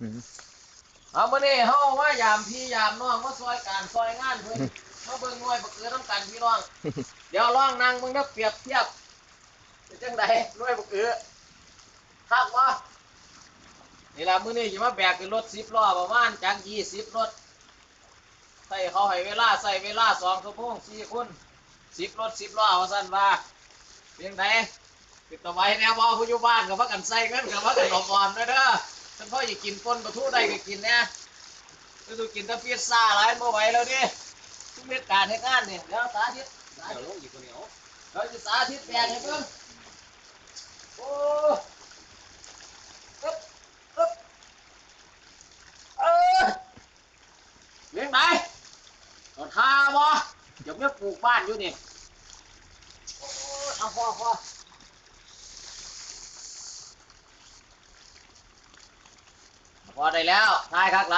อืมเอามื้อนี้เฮามายามพี่ยามน้องมาซอยการซอยงานเพิ่นมาเบิ่งหน่วยบักเกือต้องกันพี่น้อง เดี๋ยวลองนั่งมึงนะเปรียบเทียบเป็นจังไดหน่วยบักเกือคักบ่นี่ล่ะมื้อนี้สิมาแบกขึ้นรถ10ล้อประมาณจัก20รถใส่เขาให้เวลาใส่เวลา2ชั่วโมง4คน10รถ10ล้อว่าซั่นว่าเพียงใดติดต่อไว้แนวบ่ผู้อยู่บ้านก็ว่ากันใส่เงินก็ว่ากันหลอกอ่อนเด้อเด้อ ท่านพ่ออยากกินป่นปลาทูได้ก็กินแน่ก็ต้องกินแต่พิซซ่าหลายบ่ไหวแล้วดิทุกเม็ดการให้งานนี่เดี๋ยวสาธิตสาเดี๋ยวธิตลงอีกคนเดียวเราจะสาธิตแปลงให้เพิ่นโอ้อึ๊บอึ๊บเออเลี้ยงไหนเอาทาบ่เดี๋ยวแม่ปลูกบ้านอยู่นี่โอ้ยเอาพอพอ พอได้แล้วทายคักไร